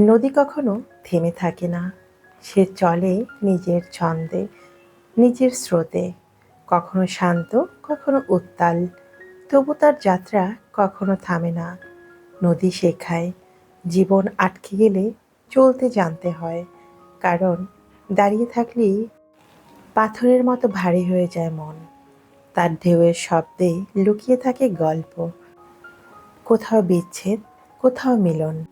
নদী কখনো থেমে থাকে না। সে চলে নিজের ছন্দে, নিজের স্রোতে। কখনো শান্ত, কখনো উত্তাল। তবু তার যাত্রা কখনো থামে না। নদী শেখায়, জীবন আটকে গেলে চলতে জানতে হয়। কারণ দাঁড়িয়ে থাকলেই পাথরের মতো ভারী হয়ে যায় মন। তার ঢেউয়ের শব্দে লুকিয়ে থাকে গল্প। কোথাও বিচ্ছেদ, কোথাও মিলন।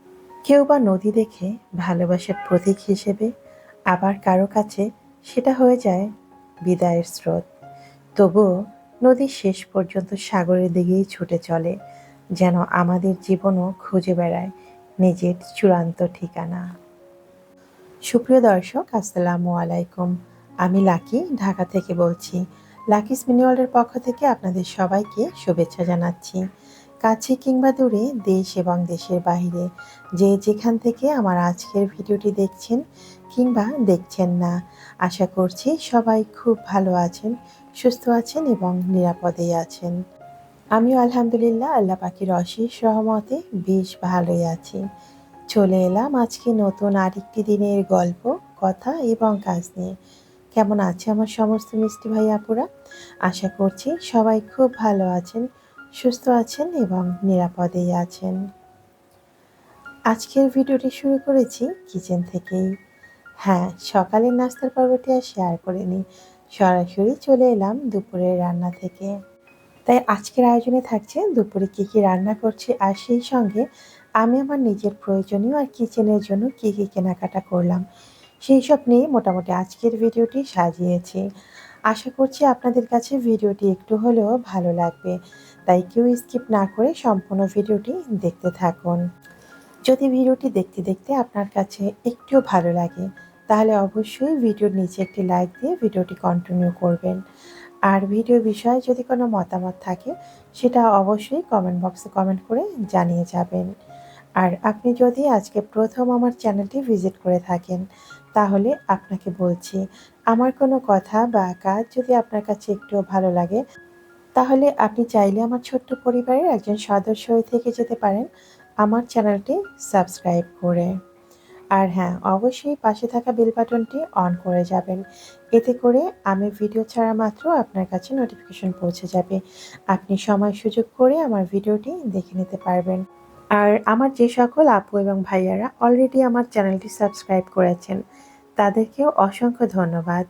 কেউ বা নদী দেখে ভালোবাসার প্রতীক হিসেবে আবার কারও কাছে সেটা হয়ে যায় বিদায়ের স্রোত। তবুও নদী শেষ পর্যন্ত সাগরের দিকেই ছুটে চলে, যেন আমাদের জীবনও খুঁজে বেড়ায় নিজের চূড়ান্ত ঠিকানা। সুপ্রিয় দর্শক, আসসালামু আলাইকুম। আমি লাকি, ঢাকা থেকে বলছি লাকিস মিনিওয়ালের পক্ষ থেকে আপনাদের সবাইকে শুভেচ্ছা জানাচ্ছি। কাছে কিংবা দূরে দেশ এবং দেশের বাইরে যে যেখান থেকে আমার আজকের ভিডিওটি দেখছেন কিংবা দেখছেন না, আশা করছি সবাই খুব ভালো আছেন, সুস্থ আছেন এবং নিরাপদেই আছেন। আমিও আলহামদুলিল্লাহ আল্লাহ পাখির অশেষ সহমতে বেশ ভালোই আছি। চলে এলাম আজকে নতুন আরেকটি দিনের গল্প, কথা এবং কাজ নিয়ে। কেমন আছে আমার সমস্ত মিষ্টি ভাই আপুরা? আশা করছি সবাই খুব ভালো আছেন। সুস্থ আছেন এবং নিরাপদেই আছেন। আজকের ভিডিওটি শুরু করেছি কিচেন থেকেই। হ্যাঁ সকালের নাস্তার পর্বটি আর শেয়ার করিনি। সরাসরি চলে এলাম দুপুরের রান্না থেকে। তাই আজকের আয়োজনে থাকছে দুপুরে কী কী রান্না করছি আর সেই সঙ্গে আমি আমার নিজের প্রয়োজনীয় আর কিচেনের জন্য কী কী কেনাকাটা করলাম, সেই সব নিয়ে মোটামুটি আজকের ভিডিওটি সাজিয়েছি। আশা করছি আপনাদের কাছে ভিডিওটি একটু হলেও ভালো লাগবে। তাই কেউ স্কিপ না করে সম্পূর্ণ ভিডিওটি দেখতে থাকুন। যদি ভিডিওটি দেখতে দেখতে আপনার কাছে একটুও ভালো লাগে, তাহলে অবশ্যই ভিডিওর নিচে একটি লাইক দিয়ে ভিডিওটি কন্টিনিউ করবেন। আর ভিডিও বিষয়ে যদি কোনো মতামত থাকে, সেটা অবশ্যই কমেন্ট বক্সে কমেন্ট করে জানিয়ে যাবেন। আর আপনি যদি আজকে প্রথম আমার চ্যানেলটি ভিজিট করে থাকেন, তাহলে আপনাকে বলছি, আমার কোনো কথা বা কাজ যদি আপনার কাছে একটুও ভালো লাগে তাহলে আপনি চাইলে আমার ছোট্ট পরিবারের একজন সদস্য হয়ে থেকে যেতে পারেন আমার চ্যানেলটি সাবস্ক্রাইব করে। আর হ্যাঁ অবশ্যই পাশে থাকা বেল বাটনটি অন করে যাবেন। এতে করে আমি ভিডিও ছাড়া মাত্র আপনার কাছে নোটিফিকেশন পৌঁছে যাবে। আপনি সময় সুযোগ করে আমার ভিডিওটি দেখে নিতে পারবেন। আর আমার যে সকল আপু এবং ভাইয়ারা অলরেডি আমার চ্যানেলটি সাবস্ক্রাইব করেছেন, তাদেরকেও অসংখ্য ধন্যবাদ।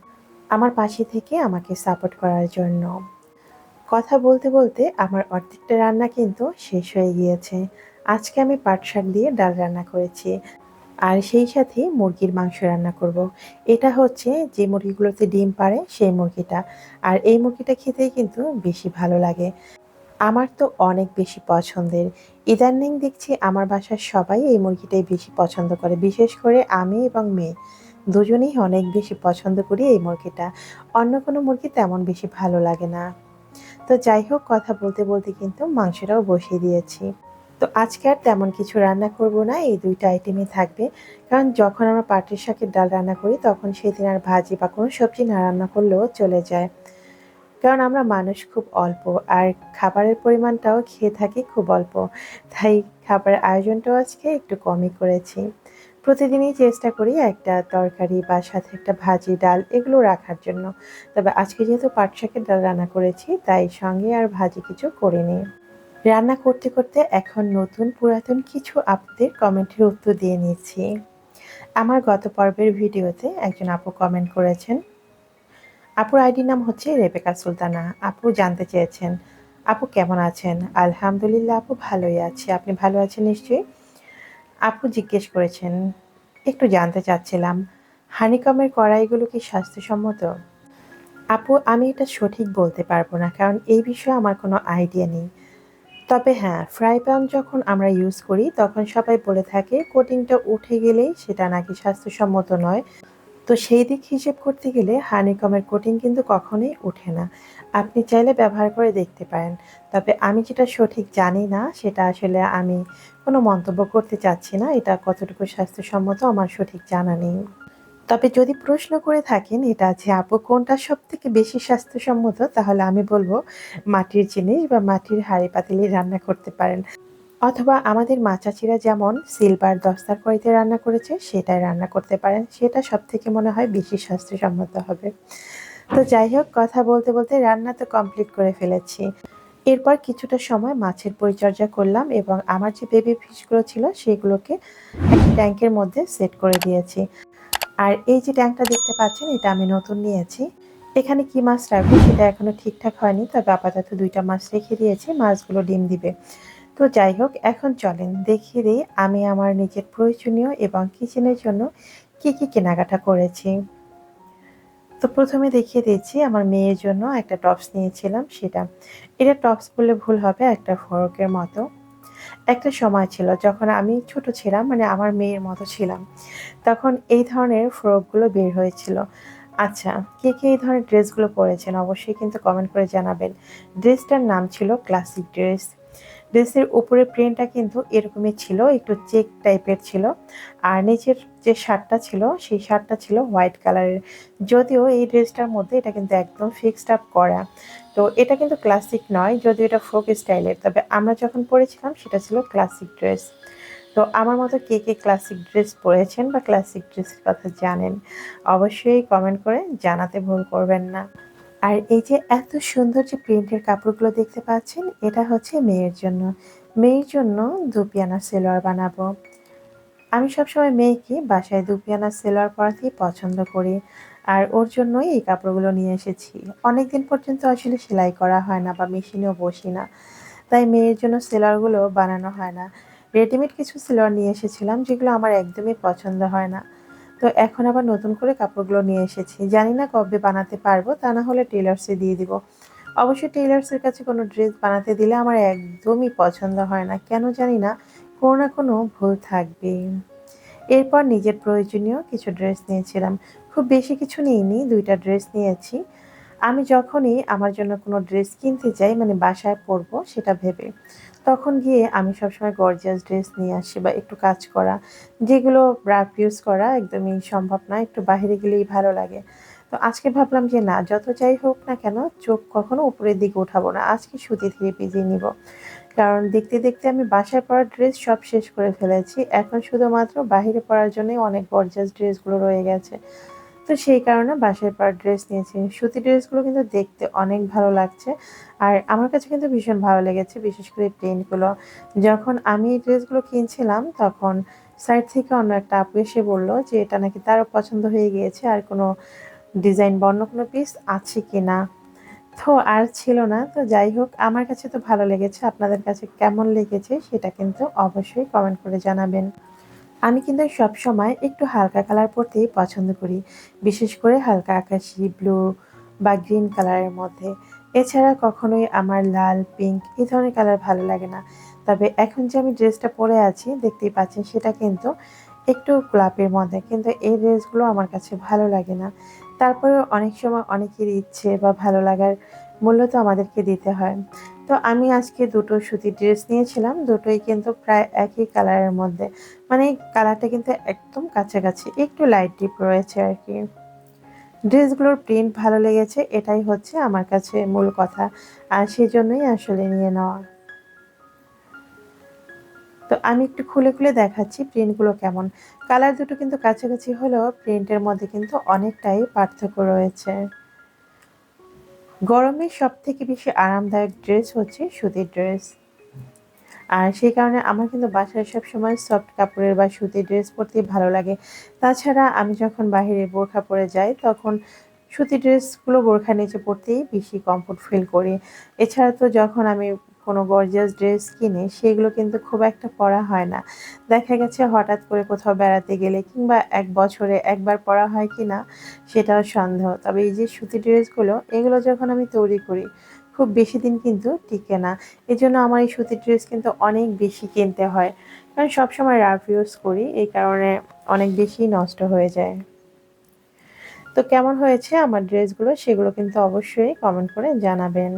আমার পাশে থেকে আমাকে সাপোর্ট করার জন্য। কথা বলতে বলতে আমার অর্ধেকটা রান্না কিন্তু শেষ হয়ে গিয়েছে। আজকে আমি পাট শাক দিয়ে ডাল রান্না করেছি। আর সেই সাথে মুরগির মাংস রান্না করব। এটা হচ্ছে যে মুরগিগুলোতে ডিম পারে সেই মুরগিটা। আর এই মুরগিটা খেতেই কিন্তু বেশি ভালো লাগে। আমার তো অনেক বেশি পছন্দের। ইদানিং দেখছি আমার বাসার সবাই এই মুরগিটাই বেশি পছন্দ করে, বিশেষ করে আমি এবং মেয়ে। দুজনেই অনেক বেশি পছন্দ করি এই মুরগিটা। অন্য কোনো মুরগি তেমন বেশি ভালো লাগে না। তো যাই হোক, কথা বলতে বলতে কিন্তু মাংসটাও বসিয়ে দিয়েছি। তো আজকে আর তেমন কিছু রান্না করব না, এই দুইটা আইটেমই থাকবে। কারণ যখন আমরা পাটের শাকের ডাল রান্না করি, তখন সেদিন আর ভাজি বা কোনো সবজি না রান্না করলেও চলে যায়। কারণ আমরা মানুষ খুব অল্প, আর খাবারের পরিমাণটাও খেয়ে থাকি খুব অল্প। তাই খাবারের আয়োজনটাও আজকে একটু কমই করেছি। প্রতিদিনই চেষ্টা করি একটা তরকারি বা সাথে একটা ভাজি, ডাল এগুলো রাখার জন্য। তবে আজকে যেহেতু পাট শাকের ডাল রান্না করেছি, তাই সঙ্গে আর ভাজি কিছু করিনি। রান্না করতে করতে এখন নতুন পুরাতন কিছু আপুদের কমেন্টের উত্তর দিয়ে নিচ্ছি। আমার গত পর্বের ভিডিওতে একজন আপু কমেন্ট করেছেন, আপুর আইডি নাম হচ্ছে রেবেকা সুলতানা। আপু জানতে চেয়েছেন, আপু কেমন আছেন? আলহামদুলিল্লাহ, আপু ভালোই আছি। আপনি ভালো আছেন নিশ্চয়ই? আপু জিজ্ঞেস করেছেন, একটু জানতে চাচ্ছিলাম, হানিকমের কড়াইগুলো কি স্বাস্থ্যসম্মত? আপু, আমি এটা সঠিক বলতে পারব না, কারণ এই বিষয়ে আমার কোনো আইডিয়া নেই। তবে হ্যাঁ ফ্রাই প্যান যখন আমরা ইউজ করি, তখন সবাই বলে থাকে, কোটিংটা উঠে গেলেই সেটা নাকি স্বাস্থ্যসম্মত নয়। তো সেই দিক হিসেব করতে গেলে হানিকমের কোটিং কিন্তু কখনোই ওঠে না। আপনি চাইলে ব্যবহার করে দেখতে পারেন। তবে আমি যেটা সঠিক জানি না, সেটা আসলে আমি কোনো মন্তব্য করতে চাচ্ছি না। এটা কতটুকু স্বাস্থ্যসম্মত আমার সঠিক জানা নেই। তবে যদি প্রশ্ন করে থাকেন, এটা আছে আপু, কোনটা সব থেকে বেশি স্বাস্থ্যসম্মত? তাহলে আমি বলব, মাটির জিনিস বা মাটির হাঁড়ি পাতিলে রান্না করতে পারেন। অথবা আমাদের মাচাচিরা যেমন সিলভার দস্তার কড়াইতে রান্না করেছে, সেটাই রান্না করতে পারেন। সেটা সব থেকে মনে হয় বেশি স্বাস্থ্যসম্মত হবে। তো যাই হোক, কথা বলতে বলতে রান্না তো কমপ্লিট করে ফেলেছি। এরপর কিছুটা সময় মাছের পরিচর্যা করলাম এবং আমার যে বেবি ফিশগুলো ছিল সেগুলোকে একটা ট্যাঙ্কের মধ্যে সেট করে দিয়েছি। আর এই যে ট্যাঙ্কটা দেখতে পাচ্ছেন, এটা আমি নতুন নিয়েছি। এখানে কি মাছ রাখব সেটা এখনও ঠিকঠাক হয়নি, তবে আপাতত দুইটা মাছ রেখে দিয়েছি, মাছগুলো ডিম দিবে। তো যাই হোক, এখন চলেন দেখিয়ে দিই আমি আমার নিজের প্রয়োজনীয় এবং কিচেনের জন্য কি কি কেনাকাটা করেছি। তো প্রথমে দেখিয়ে দিচ্ছি, আমার মেয়ের জন্য একটা টপস নিয়েছিলাম সেটা। এটা টপস বললে ভুল হবে, একটা ফরকের মতো। একটা সময় ছিল যখন আমি ছোট ছিলাম মানে আমার মেয়ের মতো ছিলাম। তখন এই ধরনের ফ্রকগুলো বের হয়েছিল। আচ্ছা কে কে এই ধরনের ড্রেসগুলো পরেছেন? অবশ্যই কিন্তু কমেন্ট করে জানাবেন। ড্রেসটার নাম ছিল ক্লাসিক ড্রেস ড্রেসের উপরে প্রিন্টটা কিন্তু এরকমই ছিল, একটু চেক টাইপের ছিল। আর নিচের যে শার্টটা ছিল, সেই শার্টটা ছিল হোয়াইট কালারের যদিও এই ড্রেসটার মধ্যে এটা কিন্তু একদম ফিক্সড আপ করা। তো এটা কিন্তু ক্লাসিক নয়, যদিও এটা ফোক স্টাইলের তবে আমরা যখন পরেছিলাম, সেটা ছিল ক্লাসিক ড্রেস তো আমার মতো কে কে ক্লাসিক ড্রেস পরেছেন বা ক্লাসিক ড্রেসের কথা জানেন, অবশ্যই কমেন্ট করে জানাতে ভুল করবেন না। আর এই যে এত সুন্দর যে প্রিন্টের কাপড়গুলো দেখতে পাচ্ছেন, এটা হচ্ছে মেয়ের জন্য। মেয়ের জন্য দুপিয়ানা সেলোয়ার বানাবো। আমি সবসময় মেয়েকে বাসায় দুপিয়ানা সেলোয়ার পরাতেই পছন্দ করি। আর ওর জন্যই এই কাপড়গুলো নিয়ে এসেছি। অনেক দিন পর্যন্ত আসলে সেলাই করা হয় না বা মেশিনেও বসি না। তাই মেয়ের জন্য সেলোয়ারগুলো বানানো হয় না। রেডিমেড কিছু সেলোয়ার নিয়ে এসেছিলাম, যেগুলো আমার একদমই পছন্দ হয় না। তো এখন আবার নতুন করে কাপড়গুলো নিয়ে এসেছি। জানি না কবে বানাতে পারব, তা না হলে টেলার্সে দিয়ে দিব। অবশ্যই টেলার্সের কাছে কোনো ড্রেস বানাতে দিলে আমার একদমই পছন্দ হয় না, কেন জানি না, কোনো না কোনো ভুল থাকবে। এরপর নিজের প্রয়োজনীয় কিছু ড্রেস নিয়েছিলাম। খুব বেশি কিছু নিইনি, দুইটা ড্রেস নিয়েছি। আমি যখনই আমার জন্য কোনো ড্রেস কিনতে যাই মানে বাসায় পরবো সেটা ভেবে, তখন গিয়ে আমি সবসময় গর্জিয়াস ড্রেস নিয়ে আসি বা একটু কাজ করা, যেগুলো ব্রাপ ইউজ করা একদমই সম্ভব না, একটু বাইরে গেলেই ভালো লাগে। তো আজকে ভাবলাম যে না, যত যাই হোক না কেন, চোখ কখনো উপরের দিকে উঠাবো না, আজকে সুতি ধীরে পিজিয়ে নিব। কারণ দেখতে দেখতে আমি বাসায় পরার ড্রেস সব শেষ করে ফেলেছি, এখন শুধুমাত্র বাহিরে পরার জন্যই অনেক গর্জাস ড্রেসগুলো রয়ে গেছে। তো সেই কারণে বাসায় পর ড্রেস নিয়েছি। সুতি ড্রেসগুলো কিন্তু দেখতে অনেক ভালো লাগছে। আর আমার কাছে কিন্তু ভীষণ ভালো লেগেছে, বিশেষ করে প্রিন্টগুলো যখন আমি এই ড্রেসগুলো কিনছিলাম, তখন সাইড থেকে অন্য একটা আপু এসে বলল যে, এটা নাকি তারও পছন্দ হয়ে গিয়েছে, আর কোনো ডিজাইন বা অন্য কোনো পিস আছে কি না তো আর ছিল না। তো যাই হোক, আমার কাছে তো ভালো লেগেছে। আপনাদের কাছে কেমন লেগেছে, সেটা কিন্তু অবশ্যই কমেন্ট করে জানাবেন। আমি কিন্তু সব সময় একটু হালকা কালার পরতেই পছন্দ করি, বিশেষ করে হালকা আকাশি ব্লু বা গ্রিন কালারের মধ্যে। এছাড়া কখনোই আমার লাল পিঙ্ক এই ধরনের কালার ভালো লাগে না। তবে এখন যে আমি ড্রেসটা পরে আছি, দেখতেই পাচ্ছেন সেটা কিন্তু একটু গোলাপের মধ্যে, কিন্তু এই ড্রেসগুলো আমার কাছে ভালো লাগে না। তারপরেও অনেক সময় অনেকের ইচ্ছে বা ভালো লাগার মূল্য তো আমাদেরকে দিতে হয়। তো আমি আজকে দুটো সুতির ড্রেস নিয়েছিলাম, দুটোই কিন্তু প্রায় একই কালারের মধ্যে। মানে কালারটা কিন্তু একদম কাছাকাছি, একটু লাইট ডিপ রয়েছে আর কি। ড্রেসগুলোর প্রিন্ট ভালো লেগেছে, এটাই হচ্ছে আমার কাছে মূল কথা, আর সেজন্যই আসলে নিয়ে নেওয়া। তো আমি একটু খুলে খুলে দেখাচ্ছি প্রিন্টগুলো কেমন। কালার দুটো কিন্তু কাছাকাছি হলেও প্রিন্টের মধ্যে কিন্তু অনেকটাই পার্থক্য রয়েছে। গরমে সব থেকে বেশি আরামদায়ক ড্রেস হচ্ছে সুতির ড্রেস আর সেই কারণে আমার কিন্তু বাসায় সব সময় সফট কাপড়ের বা সুতির ড্রেস পরতেই ভালো লাগে। তাছাড়া আমি যখন বাহিরে বোরখা পরে যাই, তখন সুতি ড্রেসগুলো বোরখা নিচে পরতেই বেশি কমফোর্ট ফিল করি। এছাড়া তো যখন আমি কোনো গর্জিয়াস ড্রেস কিনে, সেগুলো কিন্তু খুব একটা পরা হয় না। দেখা গেছে হঠাৎ করে কোথাও বেড়াতে গেলে কিংবা এক বছরে একবার পরা হয় কি না সেটাও সন্দেহ। তবে এই যে সুতি ড্রেসগুলো এগুলো যখন আমি তৈরি করি খুব বেশি দিন কিন্তু টিকে না। এই জন্য আমার এই সুতির ড্রেস কিন্তু অনেক বেশি কিনতে হয়। কারণ সবসময় রাফ ইউজ করি, এই কারণে অনেক বেশি নষ্ট হয়ে যায়। তো কেমন হয়েছে আমার ড্রেসগুলো সেগুলো কিন্তু অবশ্যই কমেন্ট করে জানাবেন।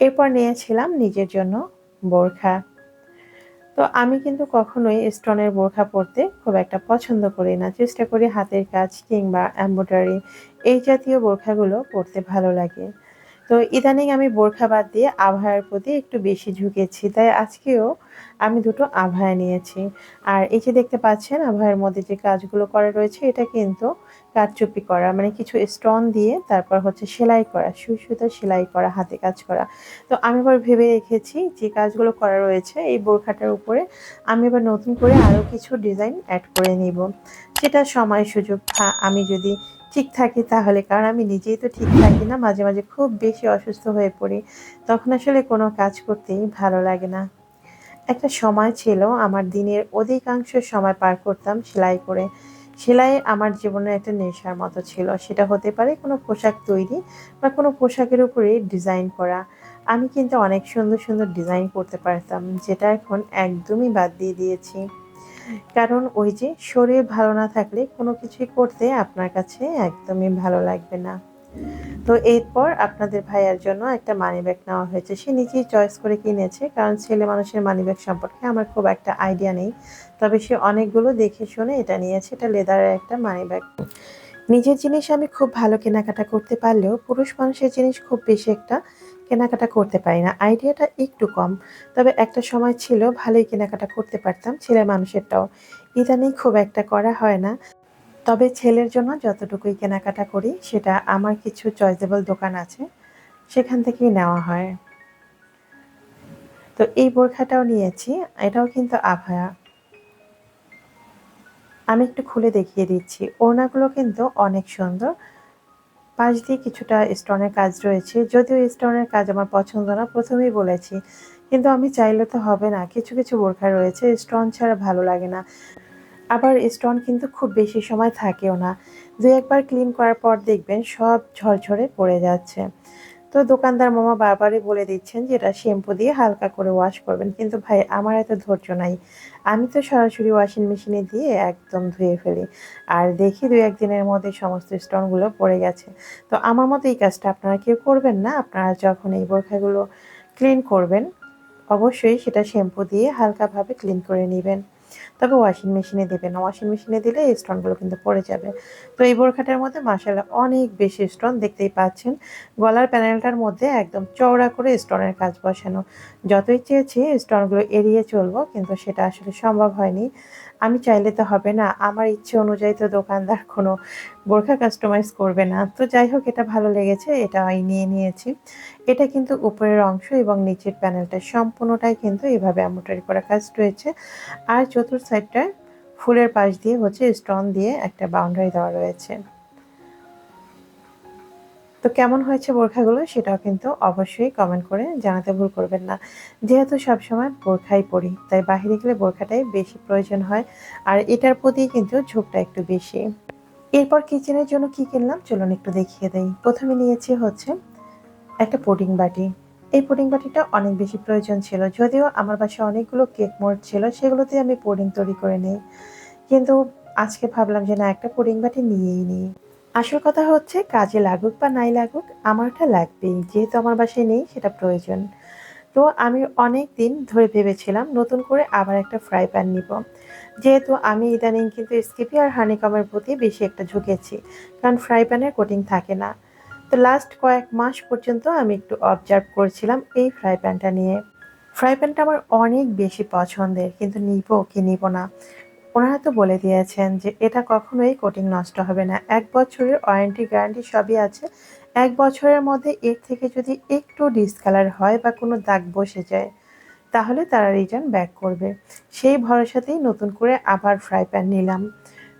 এরপর নিয়েছিলাম নিজের জন্য বোরখা। তো আমি কিন্তু কখনোই স্টোনের বোরখা পরতে খুব একটা পছন্দ করি না। চেষ্টা করি হাতের কাজ কিংবা এম্ব্রয়ডারি এই জাতীয় বোরখাগুলো পরতে ভালো লাগে। তো ইদানিং আমি বোরখা বাদ দিয়ে আভায়ার প্রতি একটু বেশি ঝুঁকেছি, তাই আজকেও আমি দুটো আভায়া নিয়েছি। আর এই যে দেখতে পাচ্ছেন আভায়ার মধ্যে যে কাজগুলো করা রয়েছে, এটা কিন্তু কারচুপি করা মানে কিছু স্টোন দিয়ে তারপর হচ্ছে সেলাই করা, সুই সুতো সেলাই করা, হাতে কাজ করা। তো আমি এবার ভেবে রেখেছি যে কাজগুলো করা রয়েছে, এই বোরখাটার উপরে আমি এবার নতুন করে আরও কিছু ডিজাইন অ্যাড করে নিব। সেটা সময় সুযোগ আমি যদি ঠিক থাকি তাহলে, কারণ আমি নিজেই তো ঠিক থাকি না, মাঝে মাঝে খুব বেশি অসুস্থ হয়ে পড়ি। তখন আসলে কোনো কাজ করতেই ভালো লাগে না। একটা সময় ছিল, আমার দিনের অধিকাংশ সময় পার করতাম সেলাই করে। সেলাই আমার জীবনে একটা নেশার মতো ছিল, সেটা হতে পারে কোনো পোশাক তৈরি বা কোনো পোশাকের উপরে ডিজাইন করা। আমি কিন্তু অনেক সুন্দর সুন্দর ডিজাইন করতে পারতাম, যেটা এখন একদমই বাদ দিয়ে দিয়েছি। কারণ ওই যে শরীর ভালো না থাকলে কোনো কিছুই করতে আপনার কাছে একদমই ভালো লাগবে না। তো এরপর আপনাদের ভাইয়ার জন্য একটা মানি ব্যাগ নেওয়া হয়েছে। সে নিজেই চয়েস করে কিনেছে, কারণ ছেলে মানুষের মানি ব্যাগ সম্পর্কে আমার খুব একটা আইডিয়া নেই। তবে সে অনেকগুলো দেখে শুনে এটা নিয়েছে, এটা লেদারের একটা মানি ব্যাগ নিজের জিনিস আমি খুব ভালো কেনাকাটা করতে পারলেও পুরুষ মানুষের জিনিস খুব বেশি একটা কেনাকাটা করতে পারি না। আইডিয়াটা একটু কম। তবে একটা সময় ছিল, ভালোই কেনাকাটা করতে পারতাম ছেলে মানুষেরটাও। ইদানিং খুব একটা করা হয় না। তবে ছেলের জন্য যতটুকুই কেনাকাটা করি, সেটা আমার কিছু চয়েসেবল দোকান আছে, সেখান থেকেই নেওয়া হয়। তো এই বোরখাটাও নিয়েছি, এটাও কিন্তু আভায়া। আমি একটু খুলে দেখিয়ে দিচ্ছি। ওড়নাগুলো কিন্তু অনেক সুন্দর। পাশ দিয়ে কিছুটা স্টোনের কাজ রয়েছে। যদিও স্টোনের কাজ আমার পছন্দ না, প্রথমেই বলেছি। কিন্তু আমি চাইলে তো হবে না, কিছু কিছু বোরখা রয়েছে, স্টোন ছাড়া ভালো লাগে না। আবার স্টোন কিন্তু খুব বেশি সময় থাকেও না। দু একবার ক্লিন করার পর দেখবেন সব ঝরঝরে পড়ে যাচ্ছে। তো দোকানদার মামা বারবারই বলে দিচ্ছেন যে এটা শ্যাম্পু দিয়ে হালকা করে ওয়াশ করবেন। কিন্তু ভাই, আমার এত ধৈর্য নাই। আমি তো সরাসরি ওয়াশিং মেশিনে দিয়ে একদম ধুয়ে ফেলি। আর দেখি দু একদিনের মধ্যে সমস্ত স্টোনগুলো পড়ে গেছে। তো আমার মতো এই কাজটা আপনারা কেউ করবেন না। আপনারা যখন এই বোরখাগুলো ক্লিন করবেন, অবশ্যই সেটা শ্যাম্পু দিয়ে হালকাভাবে ক্লিন করে নেবেন। তবে ওয়াশিং মেশিনে দেবেন না। ওয়াশিং মেশিনে দিলে এই স্টোনগুলো কিন্তু পড়ে যাবে। তো এই বোরখাটার মধ্যে মাসাল্লাহ অনেক বেশি স্টোন দেখতেই পাচ্ছেন। গলার প্যানেলটার মধ্যে একদম চওড়া করে স্টোনের কাজ বসানো। যতই চেয়েছি স্টোনগুলো এড়িয়ে চলবো, কিন্তু সেটা আসলে সম্ভব হয়নি। আমি চাইলে তো হবে না, আমার ইচ্ছে অনুযায়ী তো দোকানদার কোনো বোরখা কাস্টমাইজ করবে না। তো যাই হোক, এটা ভালো লেগেছে, এটা নিয়ে নিয়েছি। এটা কিন্তু উপরের অংশ এবং নিচের প্যানেলটা সম্পূর্ণটাই কিন্তু এভাবে এমব্রয়ডারি করা কাজ রয়েছে। আর চতুর্থ সাইডটায় ফুলের পাশ দিয়ে হচ্ছে স্টোন দিয়ে একটা বাউন্ডারি দেওয়া রয়েছে। তো কেমন হয়েছে বোরখাগুলো সেটাও কিন্তু অবশ্যই কমেন্ট করে জানাতে ভুল করবেন না। যেহেতু সবসময় বোরখাই পরি, তাই বাহিরে গেলে বোরখাটাই বেশি প্রয়োজন হয় আর এটার প্রতি কিন্তু ঝোঁকটা একটু বেশি। এরপর কিচেনের জন্য কি কিনলাম চলুন একটু দেখিয়ে দেই। প্রথমে নিয়েছি হচ্ছে একটা পুডিং বাটি। এই পুডিং বাটিটা অনেক বেশি প্রয়োজন ছিল, যদিও আমার বাসায় অনেকগুলো কেক মোড় ছিল সেগুলোতে আমি পুডিং তৈরি করে নিই। কিন্তু আজকে ভাবলাম যে না, একটা পুডিং বাটি নিয়েই নিই। আসল কথা হচ্ছে, কাজে লাগুক বা নাই লাগুক, আমারটা লাগবেই। যেহেতু আমার বাসায় নেই, সেটা প্রয়োজন। তো আমি অনেক দিন ধরে ভেবেছিলাম, নতুন করে আবার একটা ফ্রাই প্যান নিব। যেহেতু আমি ইদানিং কিন্তু স্কিপি আর হানিকমের প্রতি বেশি একটা ঝুঁকেছি, কারণ ফ্রাই প্যানের কোটিং থাকে না। তো লাস্ট কয়েক মাস পর্যন্ত আমি একটু অবজার্ভ করছিলাম এই ফ্রাই প্যানটা নিয়ে। ফ্রাই প্যানটা আমার অনেক বেশি পছন্দের, কিন্তু নিব কি নিব না। ওনারা তো বলে দিয়েছেন যে এটা কখনোই কোটিং নষ্ট হবে না। এক বছরের ওয়ারেন্টি গ্যারান্টি সবই আছে। এক বছরের মধ্যে এর থেকে যদি একটু ডিসকালার হয় বা কোনো দাগ বসে যায়, তাহলে তারা রিটার্ন ব্যাক করবে। সেই ভরসাতেই নতুন করে আবার ফ্রাই প্যান নিলাম।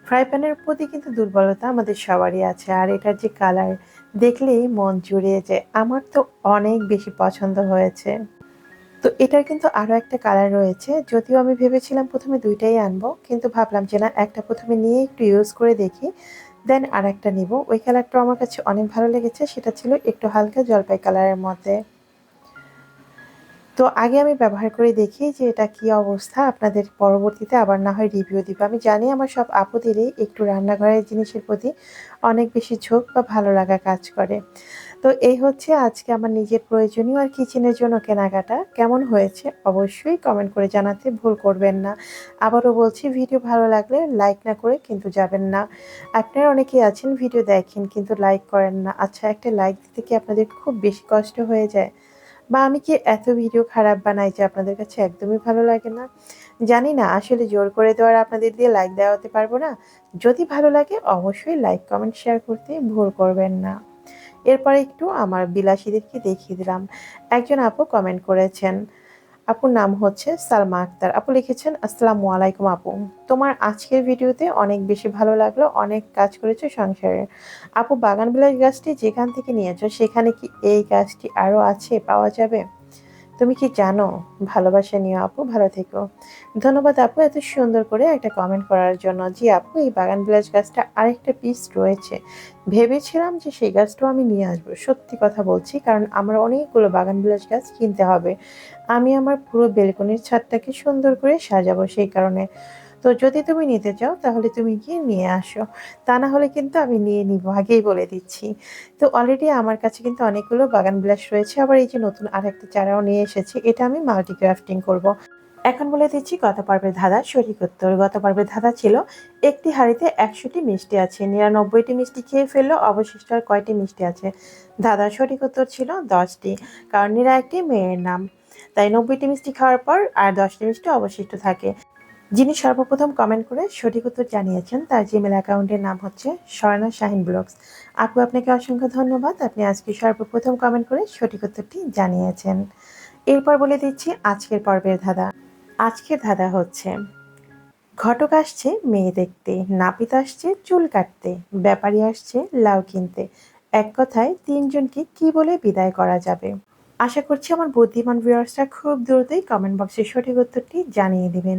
ফ্রাই প্যানের প্রতি কিন্তু দুর্বলতা আমাদের সবারই আছে। আর এটার যে কালার, দেখলেই মন জুড়িয়ে যায়। আমার তো অনেক বেশি পছন্দ হয়েছে। তো এটার কিন্তু আরও একটা কালার রয়েছে। যদিও আমি ভেবেছিলাম প্রথমে দুইটাই আনব, কিন্তু ভাবলাম যে না, একটা প্রথমে নিয়ে একটু ইউজ করে দেখি দেন আর একটা নিব। ওই কালারটা আমার কাছে অনেক ভালো লেগেছে, সেটা ছিল একটু হালকা জলপাই কালারের মধ্যে। তো আগে আমি ব্যবহার করে দেখি যে এটা কি অবস্থা, আপনাদের পরবর্তীতে আবার না হয় রিভিউ দিব। আমি জানি আমার সব আপুদেরই একটু রান্নাঘরের জিনিসের প্রতি অনেক বেশি ঝোঁক বা ভালো লাগা কাজ করে। তো এই হচ্ছে আজকে আমার নিজের প্রয়োজনীয় আর কিচেনের জন্য কেনাকাটা। কেমন হয়েছে অবশ্যই কমেন্ট করে জানাতে ভুল করবেন না। আবারও বলছি, ভিডিও ভালো লাগলে লাইক না করে কিন্তু যাবেন না। আপনারা অনেকেই আছেন ভিডিও দেখেন কিন্তু লাইক করেন না। আচ্ছা একটা লাইক দিতে কি আপনাদের খুব বেশি কষ্ট হয়ে যায়? বা আমি কি এত ভিডিও খারাপ বানাই যে আপনাদের কাছে একদমই ভালো লাগে না? জানি না, আসলে জোর করে দেওয়ার আপনাদের দিয়ে লাইক দেওয়াতে পারব না। যদি ভালো লাগে অবশ্যই লাইক কমেন্ট শেয়ার করতে ভুল করবেন না। এরপরে একটু আমার বিলাসীদেরকে দেখিয়ে দিলাম। একজন আপু কমেন্ট করেছেন, আপুর নাম হচ্ছে সালমা আক্তার। আপু লিখেছেন, আসসালামু আলাইকুম আপু। তোমার আজকের ভিডিওতে অনেক বেশি ভালো লাগল, অনেক কাজ করেছ সংসারে। আপু বাগান বিলাস গাছটি যেখান থেকে নিয়েছো, সেখানে কি এই গাছটি আরও আছে, পাওয়া যাবে? তুমি কি জানো? ভালোবাসা নিয়ে আপু ভালো থেকো। ধন্যবাদ আপু এত সুন্দর করে একটা কমেন্ট করার জন্য যে আপু এই বাগান বিলাস গাছটা আরেকটা পিস রয়েছে। ভেবেছিলাম যে সেই গাছটাও আমি নিয়ে আসব। সত্যি কথা বলছি, কারণ আমার অনেকগুলো বাগান বিলাস গাছ কিনতে হবে। আমি আমার পুরো বেলকনির ছাদটাকে সুন্দর করে সাজাবো সেই কারণে। তো যদি তুমি নিতে চাও, তাহলে তুমি গিয়ে নিয়ে আসো। তা না হলে কিন্তু আমি নিয়ে নিব, আগেই বলে দিচ্ছি। তো অলরেডি আমার কাছে কিন্তু অনেকগুলো বাগান বিলাস রয়েছে। আবার এই যে নতুন আর আরেকটা চারাও নিয়ে এসেছি, এটা আমি মাল্টি ক্রাফটিং করব। এখন বলে দিচ্ছি, গত পর্বের ধাঁধা সঠিক উত্তর। গত পর্বের ধাঁধা ছিল, একটি হাঁড়িতে একশোটি মিষ্টি আছে, নিরানব্বইটি মিষ্টি খেয়ে ফেলল, অবশিষ্ট আর কয়টি মিষ্টি আছে? ধাঁধার সঠিক উত্তর ছিল দশটি, কারণ নীরা একটি মেয়ের নাম। তাই নব্বইটি মিষ্টি খাওয়ার পর আর দশটি মিষ্টি অবশিষ্ট থাকে। যিনি সর্বপ্রথম কমেন্ট করে সঠিক উত্তর জানিয়েছেন, তার জিমেল অ্যাকাউন্টের নাম হচ্ছে স্বর্ণা শাহিন ব্লগস। আপু, আপনাকে অসংখ্য ধন্যবাদ। আপনি আজকে সর্বপ্রথম কমেন্ট করে সঠিক উত্তরটি জানিয়েছেন। এরপর বলে দিচ্ছি আজকের পর্বের ধাঁধা। আজকের ধাঁধা হচ্ছে, ঘটক আসছে মেয়ে দেখতে, নাপিত আসছে চুল কাটতে, ব্যাপারী আসছে লাউ কিনতে। এক কথায় তিনজনকে কি বলে বিদায় করা যাবে? আশা করছি আমার বুদ্ধিমান ভিউয়ার্সরা খুব দ্রুতই কমেন্ট বক্সে সঠিক উত্তরটি জানিয়ে দিবেন।